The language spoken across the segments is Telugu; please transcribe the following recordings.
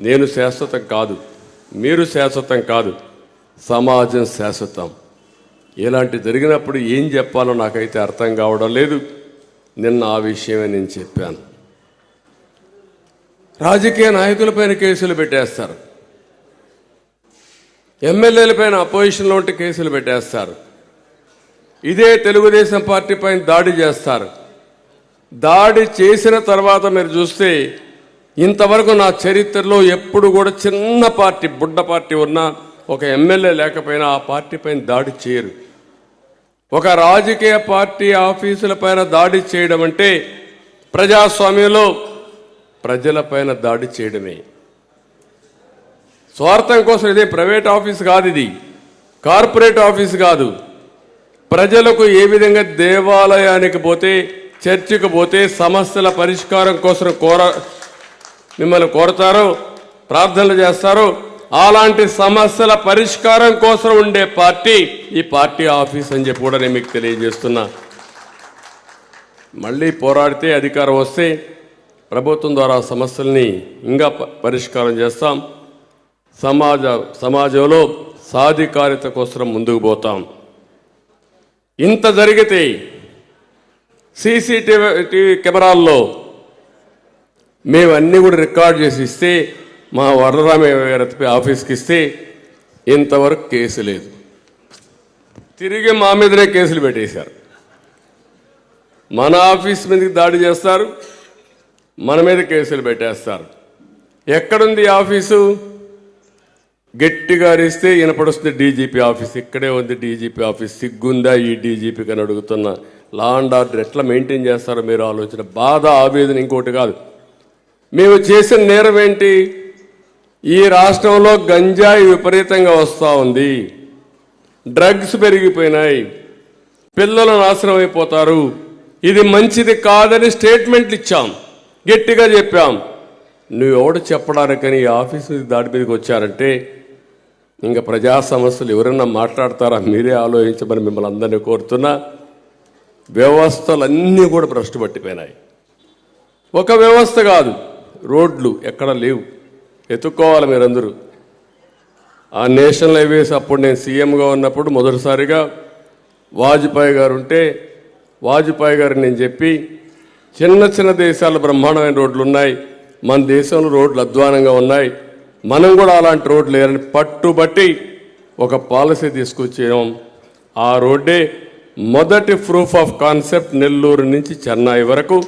నేను శాశ్వతం కాదు మీరు శాశ్వతం కాదు సమాజం శాశ్వతం. ఇలాంటి జరిగినప్పుడు ఏం చెప్పాలో నాకైతే అర్థం కావడం లేదు. నిన్న ఆ విషయమే నేను చెప్పాను. రాజకీయ నాయకులపైన కేసులు పెట్టేస్తారు. ఎమ్మెల్యేలపైన అపోజిషన్లో ఉంటే కేసులు పెట్టేస్తారు. ఇదే తెలుగుదేశం పార్టీ పైన దాడి చేస్తారు. దాడి చేసిన తర్వాత మీరు చూస్తే ఇంతవరకు నా చరిత్రలో ఎప్పుడు కూడా చిన్న పార్టీ బుడ్డ పార్టీ ఉన్నా ఒక ఎమ్మెల్యే లేకపోయినా ఆ పార్టీ పైన దాడి చేయరు. ఒక రాజకీయ పార్టీ ఆఫీసుల పైన దాడి చేయడం అంటే ప్రజాస్వామ్యంలో ప్రజలపైన దాడి చేయడమే. స్వార్థం కోసం ఇదే ప్రైవేట్ ఆఫీస్ కాదు ఇది. కార్పొరేట్ ఆఫీస్ కాదు. ప్రజలకు ఏ విధంగా దేవాలయానికి పోతే చర్చికి పోతే సమస్యల పరిష్కారం కోసం కోర మిమ్మల్ని కోరతారో ప్రార్థనలు చేస్తారో. అలాంటి సమస్యల పరిష్కారం కోసం ఉండే పార్టీ ఈ పార్టీ ఆఫీస్ అని చెప్పి కూడా నేను మీకు తెలియజేస్తున్నా. మళ్ళీ పోరాడితే అధికారం వస్తే ప్రభుత్వం ద్వారా సమస్యల్ని ఇంకా పరిష్కారం చేస్తాం. సమాజ సమాజంలో సాధికారిత కోసం ముందుకు పోతాం. ఇంత జరిగితే సీసీటీవీ టీవీ కెమెరాల్లో మేము అన్నీ కూడా రికార్డ్ చేసి ఇస్తే మా వరరామయ్య గారి ఆఫీస్కి ఇస్తే ఇంతవరకు కేసు లేదు. తిరిగి మా మీదనే కేసులు పెట్టేశారు. మన ఆఫీస్ మీదకి దాడి చేస్తారు మన మీద కేసులు పెట్టేస్తారు. ఎక్కడుంది ఆఫీసు? గట్టిగా అరిస్తే వినపడుస్తుంది డీజీపీ ఆఫీస్. ఇక్కడే ఉంది డీజీపీ ఆఫీస్. సిగ్గుందా ఈ డీజీపీకి అని అడుగుతున్నా లా అండ్ ఆర్డర్ ఎట్లా మెయింటైన్ చేస్తారో మీరు ఆలోచన. బాధ ఆవేదన ఇంకోటి కాదు. మేము చేసిన నేరం ఏంటి? ఈ రాష్ట్రంలో గంజాయి విపరీతంగా వస్తూ ఉంది. డ్రగ్స్ పెరిగిపోయినాయి. పిల్లలు నాశనం అయిపోతారు ఇది మంచిది కాదని స్టేట్మెంట్లు ఇచ్చాం. గట్టిగా చెప్పాం. నువ్వు ఎవడు చెప్పడానికని ఈ ఆఫీస్ దాడి మీదకి వచ్చారంటే ఇంకా ప్రజా సమస్యలు ఎవరైనా మాట్లాడతారా? మీరే ఆలోచించమని మిమ్మల్ని అందరినీ కోరుతున్నా. వ్యవస్థలన్నీ కూడా భ్రష్టు పట్టిపోయినాయి. ఒక వ్యవస్థ కాదు. రోడ్లు ఎక్కడ లేవు. ఎత్తుక్కోవాలి మీరందరూ. ఆ నేషనల్ హైవేస్ అప్పుడు నేను సీఎంగా ఉన్నప్పుడు మొదటిసారిగా వాజ్పేయి గారు ఉంటే వాజ్పేయి గారు నేను చెప్పి చిన్న చిన్న దేశాలు బ్రహ్మాండమైన రోడ్లు ఉన్నాయి. మన దేశంలో రోడ్లు అధ్వానంగా ఉన్నాయి. మనం కూడా అలాంటి రోడ్లు లేరని పట్టుబట్టి ఒక పాలసీ తీసుకొచ్చాం. ఆ రోడ్డే మొదటి ప్రూఫ్ ఆఫ్ కాన్సెప్ట్ నెల్లూరు నుంచి చెన్నై వరకు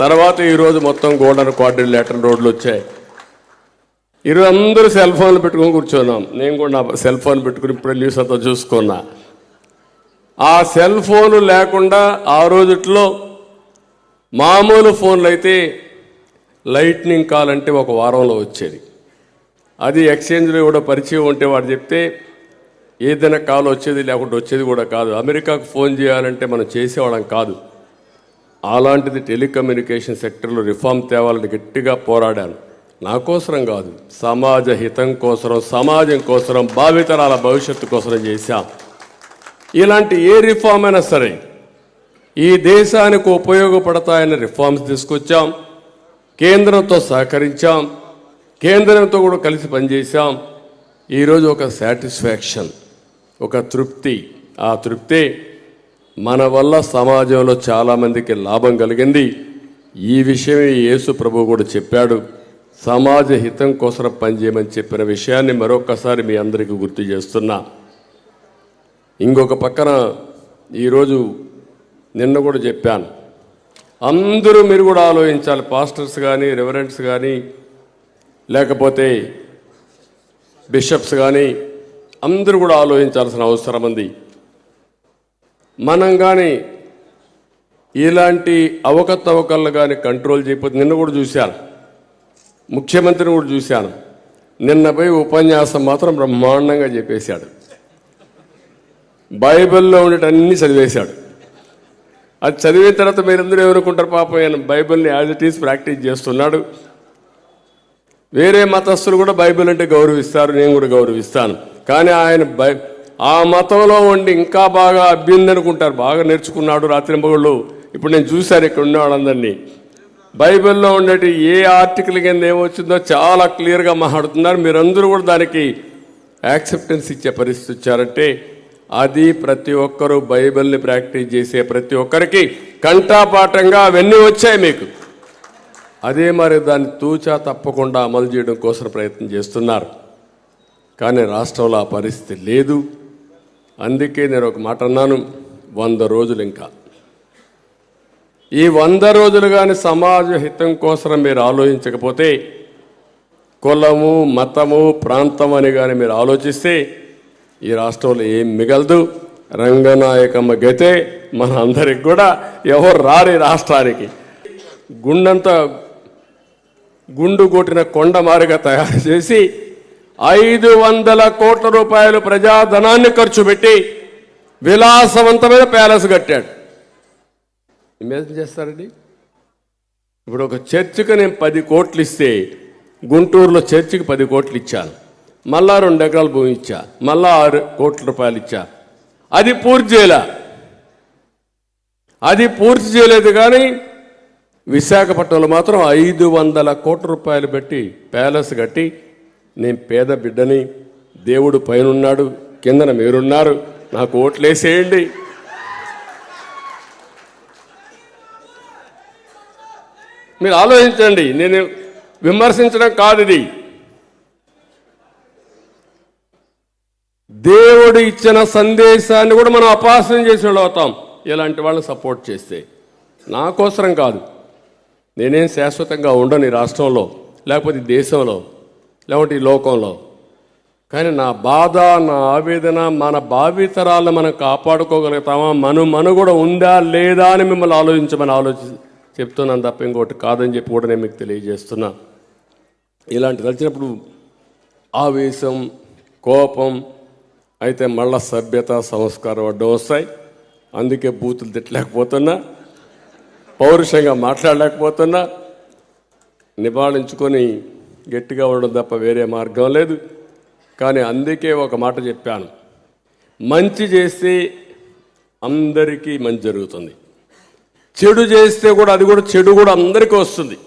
తర్వాత ఈరోజు మొత్తం గోల్డెన్ లెటర్ రోడ్లు వచ్చాయి. ఈరోజు అందరూ సెల్ ఫోన్లు పెట్టుకొని కూర్చున్నాం. నేను కూడా నా సెల్ ఫోన్ పెట్టుకుని ఇప్పుడు న్యూస్ అంతా చూసుకున్నా. ఆ సెల్ ఫోన్ లేకుండా ఆ రోజుట్లో మామూలు ఫోన్లు అయితే లైట్నింగ్ కాల్ అంటే ఒక వారంలో వచ్చేది. అది ఎక్స్చేంజ్లో కూడా పరిచయం ఉంటే వాడు చెప్తే ఏదైనా కాల్ వచ్చేది లేకుంటే వచ్చేది కూడా కాదు. అమెరికాకు ఫోన్ చేయాలంటే మనం చేసేవాళ్ళం కాదు. అలాంటిది టెలికమ్యూనికేషన్ సెక్టర్లో రిఫార్మ్ తేవాలని గట్టిగా పోరాడాను. నా కోసరం కాదు సమాజ హితం కోసరం సమాజం కోసరం భావితరాల భవిష్యత్తు కోసరం చేశాం. ఇలాంటి ఏ రిఫార్మ్ అయినా సరే ఈ దేశానికి ఉపయోగపడతాయని రిఫార్మ్స్ తీసుకొచ్చాం. కేంద్రంతో సహకరించాం. కేంద్రంతో కూడా కలిసి పనిచేశాం. ఈరోజు ఒక సాటిస్ఫాక్షన్ ఒక తృప్తి. ఆ తృప్తి మన వల్ల సమాజంలో చాలామందికి లాభం కలిగింది. ఈ విషయమే యేసు ప్రభు కూడా చెప్పాడు. సమాజ హితం కోసం పనిచేయమని చెప్పిన విషయాన్ని మరొకసారి మీ అందరికీ గుర్తు చేస్తున్నా. ఇంకొక పక్కన ఈరోజు నిన్న కూడా చెప్పాను. అందరూ మీరు కూడా ఆలోచించాలి. పాస్టర్స్ కానీ రెవరెంట్స్ కానీ లేకపోతే బిషప్స్ కానీ అందరూ కూడా ఆలోచించాల్సిన అవసరం ఉంది. మనం కానీ ఇలాంటి అవకతవకలను కానీ కంట్రోల్ చేయకపోతే నిన్న కూడా చూశాను. ముఖ్యమంత్రిని కూడా చూశాను. నిన్న పోయి ఉపన్యాసం మాత్రం బ్రహ్మాండంగా చెప్పేశాడు. బైబిల్లో ఉండేటన్ని చదివేశాడు. అది చదివిన తర్వాత మీరందరూ ఎవరుకుంటారు పాపం ఆయన బైబిల్ని యాజ్ ఇట్ ఈస్ ప్రాక్టీస్ చేస్తున్నాడు. వేరే మతస్థులు కూడా బైబిల్ అంటే గౌరవిస్తారు నేను కూడా గౌరవిస్తాను. కానీ ఆయన బై ఆ మతంలో ఉండి ఇంకా బాగా అభ్యుంది అనుకుంటారు. బాగా నేర్చుకున్నాడు రాత్రి ఇప్పుడు నేను చూశాను ఇక్కడ ఉన్న వాళ్ళందరినీ. బైబిల్లో ఉండేటి ఏ ఆర్టికల్ కింద ఏమొచ్చిందో చాలా క్లియర్గా మాట్లాడుతున్నారు. మీరందరూ కూడా దానికి యాక్సెప్టెన్స్ ఇచ్చే పరిస్థితి వచ్చారంటే అది ప్రతి ఒక్కరూ బైబిల్ని ప్రాక్టీస్ చేసే ప్రతి ఒక్కరికి కంఠాపాఠంగా అవన్నీ వచ్చాయి మీకు. అదే మరి దాన్ని తూచా తప్పకుండా అమలు చేయడం కోసం ప్రయత్నం చేస్తున్నారు. కానీ రాష్ట్రంలో ఆ పరిస్థితి లేదు. అందుకే నేను ఒక మాట అన్నాను వంద రోజులు ఇంకా. ఈ వంద రోజులు కానీ సమాజ హితం కోసం మీరు ఆలోచించకపోతే కులము మతము ప్రాంతం అని కానీ మీరు ఆలోచిస్తే ఈ రాష్ట్రంలో ఏం మిగలదు. రంగనాయకమ్మ గతే మన అందరికి కూడా ఎవరు రారు రాష్ట్రానికి. గుండంతా గుండు కొట్టిన కొండ మారిగా తయారు చేసి ఐదు వందల కోట్ల రూపాయలు ప్రజాధనాన్ని ఖర్చు పెట్టి విలాసవంతమైన ప్యాలెస్ కట్టాడు. ఇమేజిన్ చేస్తారండి? ఇప్పుడు ఒక చర్చికి నేను పది కోట్లు ఇస్తే గుంటూరులో చర్చికి పది కోట్లు ఇచ్చాను మళ్ళా రెండు ఎకరాల భూమి ఇచ్చా. మళ్ళా ఆరు కోట్ల రూపాయలు ఇచ్చా. అది పూర్తి చేయలే. అది పూర్తి చేయలేదు కానీ విశాఖపట్నంలో మాత్రం ఐదు వందల కోట్ల రూపాయలు పెట్టి ప్యాలెస్ కట్టి నేను పేద బిడ్డని దేవుడు పైనున్నాడు కిందన మీరున్నారు. నాకు ఓట్లేసేయండి. మీరు ఆలోచించండి నేను విమర్శించడం కాదు ఇది. దేవుడు ఇచ్చిన సందేశాన్ని కూడా మనం అపాసన చేసి వాళ్ళు అవుతాం ఇలాంటి వాళ్ళని సపోర్ట్ చేస్తే. నా కోసరం కాదు. నేనేం శాశ్వతంగా ఉండను ఈ రాష్ట్రంలో లేకపోతే దేశంలో. లేకపోతే ఈ లోకంలో. కానీ నా బాధ నా ఆవేదన మన భావితరాలను మనం కాపాడుకోగలుగుతామా? మను మను కూడా ఉందా లేదా అని మిమ్మల్ని ఆలోచించమని ఆలోచి చెప్తున్నాను తప్ప ఇంకోటి కాదని చెప్పి కూడా నేను మీకు తెలియజేస్తున్నా. ఇలాంటి వచ్చినప్పుడు ఆవేశం కోపం అయితే మళ్ళా సభ్యత సంస్కారం అడ్డం వస్తాయి. అందుకే బూతులు తిట్టలేకపోతున్నా. పౌరుషంగా మాట్లాడలేకపోతున్నా. నివాళించుకొని గట్టిగా ఉండడం తప్ప వేరే మార్గం లేదు. కానీ అందుకే ఒక మాట చెప్పాను. మంచి చేస్తే అందరికీ మంచి జరుగుతుంది. చెడు చేస్తే కూడా అది కూడా చెడు కూడా అందరికీ వస్తుంది.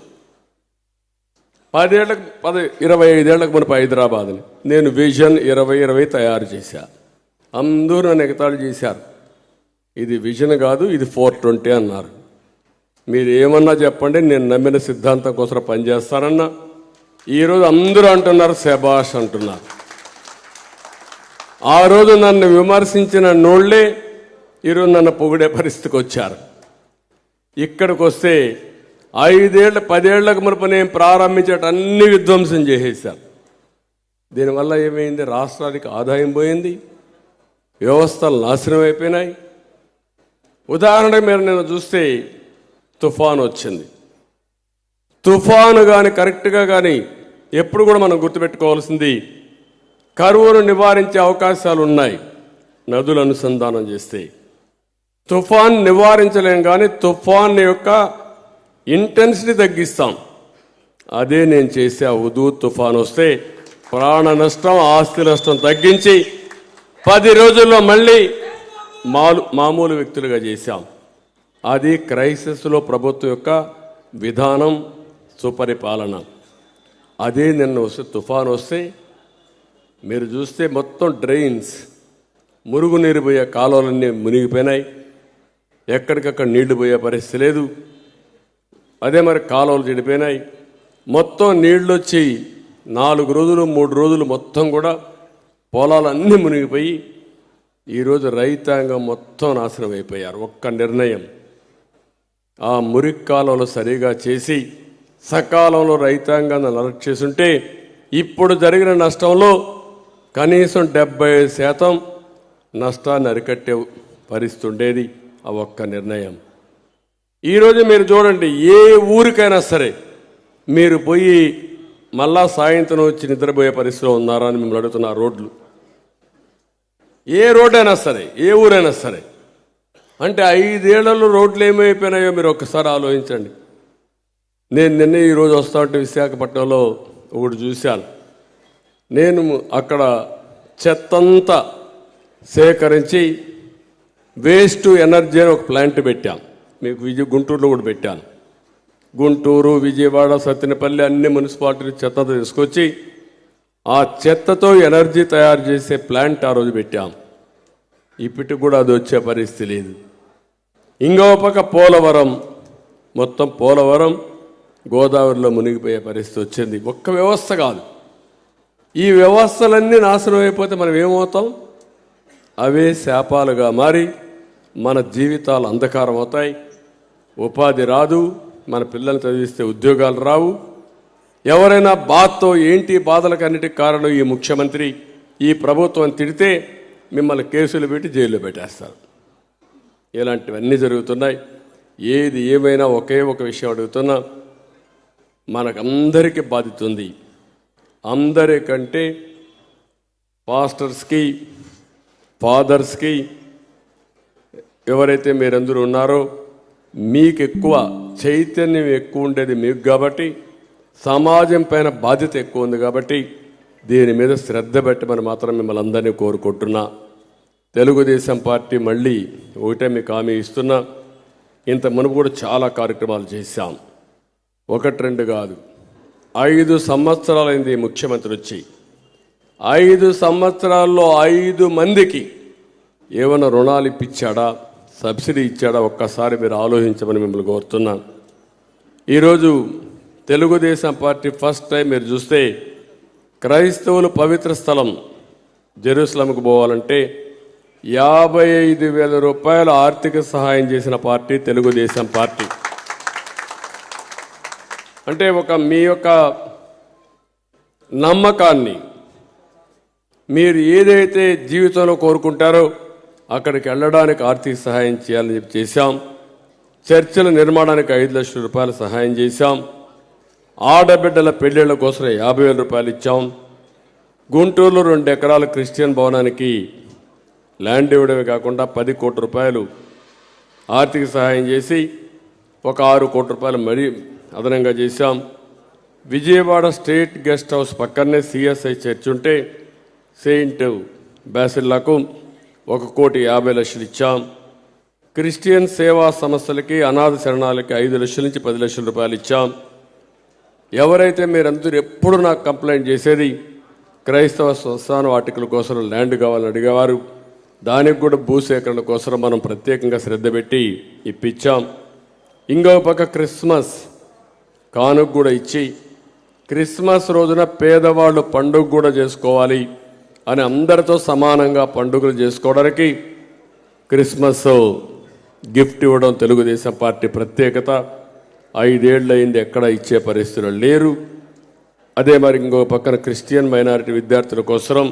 పదేళ్ళకు పది ఇరవై ఐదేళ్ళకు మనపు హైదరాబాద్ని నేను విజన్ ఇరవై ఇరవై తయారు చేశా. అందరూ నన్ను ఎగతాళి చేశారు. ఇది విజన్ కాదు ఇది ఫోర్ ట్వంటీ అన్నారు. మీరు ఏమన్నా చెప్పండి నేను నమ్మిన సిద్ధాంతం కోసం పనిచేస్తానన్నా. ఈరోజు అందరూ అంటున్నారు శబాష్ అంటున్నారు. ఆ రోజు నన్ను విమర్శించిన నోళ్ళే ఈరోజు నన్ను పొగిడే పరిస్థితికి వచ్చారు. ఇక్కడికి వస్తే ఐదేళ్ళ పదేళ్ళకు మునుపు నేను ప్రారంభించేట అన్ని విధ్వంసం చేసేసాను దీనివల్ల ఏమైంది? రాష్ట్రానికి ఆదాయం పోయింది వ్యవస్థలు నాశనం అయిపోయినాయి. ఉదాహరణకు మీరు నేను చూస్తే తుఫాన్ వచ్చింది. తుఫాను కానీ కరెక్ట్గా కానీ ఎప్పుడు కూడా మనం గుర్తుపెట్టుకోవాల్సింది కరువును నివారించే అవకాశాలు ఉన్నాయి. నదులు అనుసంధానం చేస్తే తుఫాన్ నివారించలేం కానీ తుఫాన్ యొక్క ఇంటెన్సిటీ తగ్గిస్తాం. అదే నేను చేసే ఆ ఉదూ తుఫాన్ వస్తే ప్రాణ నష్టం ఆస్తి నష్టం తగ్గించి పది రోజుల్లో మళ్ళీ మాలు మామూలు వ్యక్తులుగా చేశాం. అది క్రైసిస్లో ప్రభుత్వం యొక్క విధానం సుపరిపాలన. అదే నిన్న వస్తే తుఫాన్ వస్తే మీరు చూస్తే మొత్తం డ్రైన్స్ మురుగునీరు పోయే కాలువలన్నీ మునిగిపోయినాయి. ఎక్కడికక్కడ నీళ్ళు పోయే పరిస్థితి లేదు. అదే మరి కాలువలు చెడిపోయినాయి. మొత్తం నీళ్ళు వచ్చి నాలుగు రోజులు మూడు రోజులు మొత్తం కూడా పొలాలన్నీ మునిగిపోయి ఈరోజు రైతాంగం మొత్తం నాశనం అయిపోయారు. ఒక్క నిర్ణయం. ఆ మురికి కాలువలు సరిగా చేసి సకాలంలో రైతాంగాన్ని అలర్ట్ చేసుంటే ఇప్పుడు జరిగిన నష్టంలో కనీసం డెబ్బై శాతం నష్టాన్ని అరికట్టే పరిస్థితి ఉండేది ఆ ఒక్క నిర్ణయం. ఈరోజు మీరు చూడండి ఏ ఊరికైనా సరే మీరు పోయి మళ్ళా సాయంత్రం వచ్చి నిద్రపోయే పరిస్థితిలో ఉన్నారా అని మిమ్మల్ని అడుగుతున్న రోడ్లు. ఏ రోడ్ అయినా సరే ఏ ఊరైనా సరే అంటే ఐదేళ్ళలో రోడ్లు ఏమైపోయినాయో మీరు ఒక్కసారి ఆలోచించండి. నేను నిన్న ఈరోజు వస్తా ఉంటే విశాఖపట్నంలో ఒకటి చూశాను. నేను అక్కడ చెత్తంతా సేకరించి వేస్ట్ ఎనర్జీ అని ఒక ప్లాంట్ పెట్టాం. మీకు విజయ గుంటూరులో కూడా పెట్టాను. గుంటూరు విజయవాడ సత్తెనపల్లి అన్ని మున్సిపాలిటీలు చెత్త తీసుకొచ్చి ఆ చెత్తతో ఎనర్జీ తయారు చేసే ప్లాంట్ ఆ రోజు పెట్టాం. ఇప్పటికి కూడా అది వచ్చే పరిస్థితి లేదు. ఇంకో పక్క పోలవరం మొత్తం పోలవరం గోదావరిలో మునిగిపోయే పరిస్థితి వచ్చింది. ఒక్క వ్యవస్థ కాదు. ఈ వ్యవస్థలన్నీ నాశనం అయిపోతే మనం ఏమవుతాం? అవే శాపాలుగా మారి మన జీవితాలు అంధకారం అవుతాయి. ఉపాధి రాదు. మన పిల్లల్ని చదివిస్తే ఉద్యోగాలు రావు. ఎవరైనా బాధతో ఏంటి బాధలకన్నిటికి కారణం ఈ ముఖ్యమంత్రి? ఈ ప్రభుత్వం తిడితే మిమ్మల్ని కేసులు పెట్టి జైల్లో పెట్టేస్తారు. ఇలాంటివన్నీ జరుగుతున్నాయి. ఏది ఏమైనా ఒకే ఒక విషయం అడుగుతున్నా. మనకందరికీ బాధ్యత ఉంది అందరికంటే పాస్టర్స్కి ఫాదర్స్కి ఎవరైతే మీరందరూ ఉన్నారో మీకు ఎక్కువ చైతన్యం ఎక్కువ ఉండేది మీకు కాబట్టి సమాజం పైన బాధ్యత ఎక్కువ ఉంది కాబట్టి దీని మీద శ్రద్ధ పెట్టమని మాత్రం మిమ్మల్ని అందరినీ కోరుకుంటున్నా. తెలుగుదేశం పార్టీ మళ్ళీ ఒకటే మీకు హామీ ఇస్తున్నా. ఇంత మునుపు కూడా చాలా కార్యక్రమాలు చేశాం. ఒకటి రెండు కాదు. ఐదు సంవత్సరాలైంది ముఖ్యమంత్రి వచ్చి. ఐదు సంవత్సరాల్లో ఐదు మందికి ఏమైనా రుణాలు ఇప్పించాడా? సబ్సిడీ ఇచ్చాడా? ఒక్కసారి మీరు ఆలోచించమని మిమ్మల్ని కోరుతున్నాను ఈరోజు తెలుగుదేశం పార్టీ ఫస్ట్ టైం మీరు చూస్తే క్రైస్తవులు పవిత్ర స్థలం జెరూసలంకు పోవాలంటే యాభై ఐదు వేల రూపాయల ఆర్థిక సహాయం చేసిన పార్టీ తెలుగుదేశం పార్టీ. అంటే ఒక మీ యొక్క నమ్మకాన్ని మీరు ఏదైతే జీవితంలో కోరుకుంటారో అక్కడికి వెళ్ళడానికి ఆర్థిక సహాయం చేయాలని చెప్పి చేశాం. చర్చల నిర్మాణానికి ఐదు లక్షల రూపాయలు సహాయం చేశాం. ఆడబిడ్డల పెళ్ళిళ్ళ కోసం యాభై వేల రూపాయలు ఇచ్చాం. గుంటూరులో రెండు ఎకరాల క్రిస్టియన్ భవనానికి ల్యాండ్ ఇవ్వడమే కాకుండా పది కోట్ల రూపాయలు ఆర్థిక సహాయం చేసి ఒక ఆరు కోట్ల రూపాయలు మరీ అదనంగా చేశాం. విజయవాడ స్టేట్ గెస్ట్ హౌస్ పక్కనే సిఎస్ఐ చర్చ్ ఉంటే సెయింట్ బ్యాసిల్లాకు ఒక కోటి యాభై లక్షలు ఇచ్చాం. క్రిస్టియన్ సేవా సంస్థలకి అనాథ శరణాలకి ఐదు లక్షల నుంచి పది లక్షల రూపాయలు ఇచ్చాం. ఎవరైతే మీరందరూ ఎప్పుడు నాకు కంప్లైంట్ చేసేది క్రైస్తవ స్వస్థాన వాటికల కోసం ల్యాండ్ కావాలని అడిగేవారు. దానికి కూడా భూసేకరణ కోసం మనం ప్రత్యేకంగా శ్రద్ధ పెట్టి ఇప్పించాం. ఇంకో పక్క క్రిస్మస్ కానుక కూడా ఇచ్చి క్రిస్మస్ రోజున పేదవాళ్ళు పండుగ కూడా చేసుకోవాలి అని అందరితో సమానంగా పండుగలు చేసుకోవడానికి క్రిస్మస్ గిఫ్ట్ ఇవ్వడం తెలుగుదేశం పార్టీ ప్రత్యేకత. ఐదేళ్ళు అయింది ఎక్కడ ఇచ్చే పరిస్థితులు లేరు. అదే మరి ఇంకో పక్కన క్రిస్టియన్ మైనారిటీ విద్యార్థుల కోసం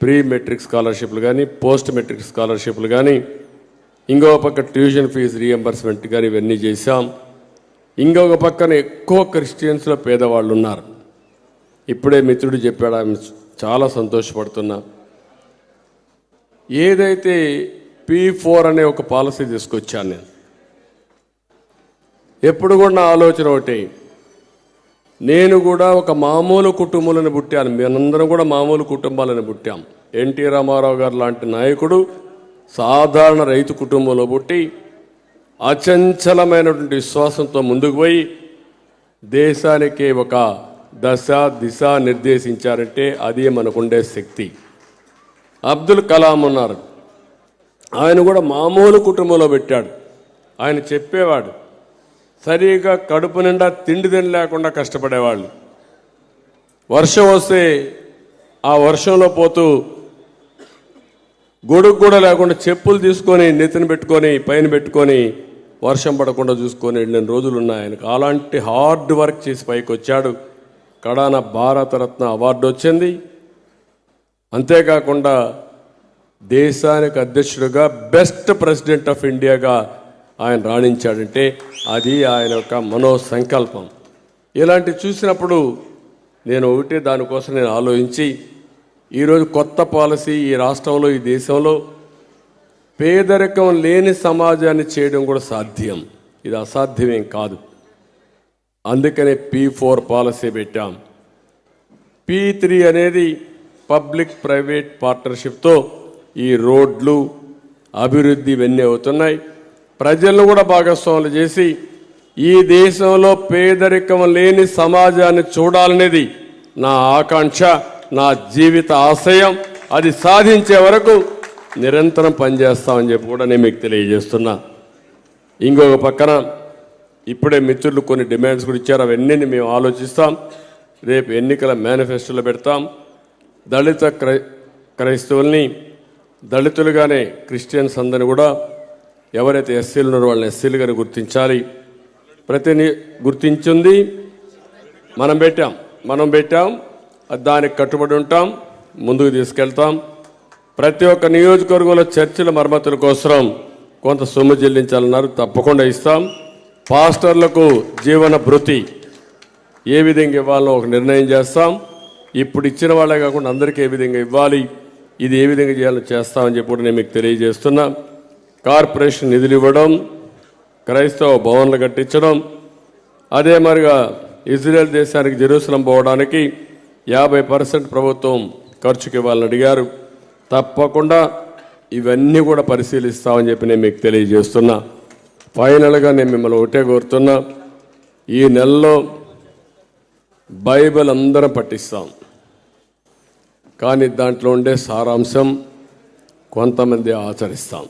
ప్రీ మెట్రిక్ స్కాలర్షిప్లు కానీ పోస్ట్ మెట్రిక్ స్కాలర్షిప్లు కానీ ఇంకో పక్క ట్యూషన్ ఫీజు రీఎంబర్స్మెంట్ కానీ ఇవన్నీ చేశాం. ఇంకొక పక్కన ఎక్కువ క్రిస్టియన్స్లో పేదవాళ్ళు ఉన్నారు ఇప్పుడే మిత్రుడు చెప్పాడు ఆమె చాలా సంతోషపడుతున్నా. ఏదైతే పీ ఫోర్ అనే ఒక పాలసీ తీసుకొచ్చాను నేను ఎప్పుడు కూడా నా ఆలోచన ఒకటి. నేను కూడా ఒక మామూలు కుటుంబంలోనే పుట్టాను. మేమందరం కూడా మామూలు కుటుంబాలను పుట్టాం. ఎన్టీ రామారావు గారు లాంటి నాయకుడు సాధారణ రైతు కుటుంబంలో పుట్టి అచంచలమైనటువంటి విశ్వాసంతో ముందుకు పోయి దేశానికి ఒక దశ దిశ నిర్దేశించారంటే అది మనకుండే శక్తి. అబ్దుల్ కలాం ఉన్నారు. ఆయన కూడా మామూలు కుటుంబంలో పెట్టాడు. ఆయన చెప్పేవాడు సరిగా కడుపు నిండా తిండి తిని లేకుండా కష్టపడేవాళ్ళు. వర్షం వస్తే ఆ వర్షంలో పోతూ గొడుగు కూడా లేకుండా చెప్పులు తీసుకొని నెత్తిన పెట్టుకొని పైన పెట్టుకొని వర్షం పడకుండా చూసుకొని వెళ్ళిన రోజులు ఉన్నాయి. ఆయనకు అలాంటి హార్డ్ వర్క్ చేసి పైకి వచ్చాడు. కడాన భారతరత్న అవార్డు వచ్చింది. అంతేకాకుండా దేశానికి అధ్యక్షుడిగా బెస్ట్ ప్రెసిడెంట్ ఆఫ్ ఇండియాగా ఆయన రాణించాడంటే అది ఆయన యొక్క మనో సంకల్పం ఇలాంటి చూసినప్పుడు నేను ఒకటే దానికోసం నేను ఆలోచించి ఈరోజు కొత్త పాలసీ ఈ రాష్ట్రంలో ఈ దేశంలో పేదరికం లేని సమాజాన్ని చేయడం కూడా సాధ్యం. ఇది అసాధ్యమేం కాదు. అందుకనే పీ ఫోర్ పాలసీ పెట్టాం. పీ త్రీ అనేది పబ్లిక్ ప్రైవేట్ పార్ట్నర్షిప్తో ఈ రోడ్లు అభివృద్ధి ఇవన్నీ అవుతున్నాయి. ప్రజలను కూడా భాగస్వాములు చేసి ఈ దేశంలో పేదరికం లేని సమాజాన్ని చూడాలనేది నా ఆకాంక్ష నా జీవిత ఆశయం. అది సాధించే వరకు నిరంతరం పనిచేస్తామని చెప్పి కూడా నేను మీకు తెలియజేస్తున్నా. ఇంకొక పక్కన ఇప్పుడే మిత్రులు కొన్ని డిమాండ్స్ కూడా ఇచ్చారు. అవన్నీ మేము ఆలోచిస్తాం. రేపు ఎన్నికల మేనిఫెస్టోలో పెడతాం. దళిత క్రై క్రైస్తవుల్ని దళితులుగానే క్రిస్టియన్స్ అందరిని కూడా ఎవరైతే ఎస్సీలు ఉన్నారో వాళ్ళని ఎస్సీలుగానే గుర్తించాలి. ప్రతి గుర్తించింది మనం పెట్టాం. మనం పెట్టాం. దానికి కట్టుబడి ఉంటాం. ముందుకు తీసుకెళ్తాం. ప్రతి ఒక్క నియోజకవర్గంలో చర్చిల మరమ్మతుల కోసం కొంత సొమ్ము చెల్లించాలన్నారు. తప్పకుండా ఇస్తాం. పాస్టర్లకు జీవన భృతి ఏ విధంగా ఇవ్వాలో ఒక నిర్ణయం చేస్తాం. ఇప్పుడు ఇచ్చిన వాళ్ళే కాకుండా అందరికీ ఏ విధంగా ఇవ్వాలి ఇది ఏ విధంగా చేయాలో చేస్తామని చెప్పి కూడా నేను మీకు తెలియజేస్తున్నా. కార్పొరేషన్ నిధులు ఇవ్వడం క్రైస్తవ భవన్లు కట్టించడం అదే మరిగా ఇజ్రాయెల్ దేశానికి జెరూసలం పోవడానికి యాభై పర్సెంట్ ప్రభుత్వం ఖర్చుకి ఇవ్వాలని అడిగారు. తప్పకుండా ఇవన్నీ కూడా పరిశీలిస్తామని చెప్పి నేను మీకు తెలియజేస్తున్నా. ఫైనల్గా నేను మిమ్మల్ని ఒకటే కోరుతున్నా ఈ నెలలో బైబిల్ అందరం పట్టిస్తాం కానీ దాంట్లో ఉండే సారాంశం కొంతమంది ఆచరిస్తాం.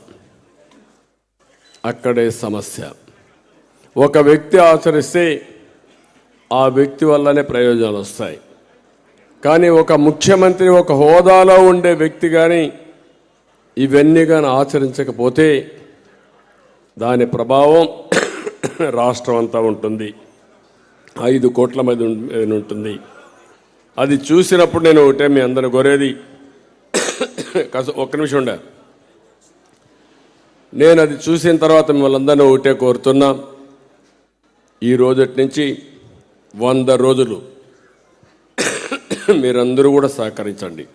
అక్కడే సమస్య. ఒక వ్యక్తి ఆచరిస్తే ఆ వ్యక్తి వల్లనే ప్రయోజనాలు వస్తాయి. కానీ ఒక ముఖ్యమంత్రి ఒక హోదాలో ఉండే వ్యక్తి కానీ ఇవన్నీ కానీ ఆచరించకపోతే దాని ప్రభావం రాష్ట్రం అంతా ఉంటుంది. ఐదు కోట్ల మంది ఉం- మీద ఉంటుంది. అది చూసినప్పుడు నేను ఒకటే మీ అందరిని కోరేది ఒక్క నిమిషం ఉండే. నేను అది చూసిన తర్వాత మిమ్మల్ని అందరినీ ఒకటే కోరుతున్నా. ఈ రోజటి నుంచి వంద రోజులు మీరందరూ కూడా సహకరించండి.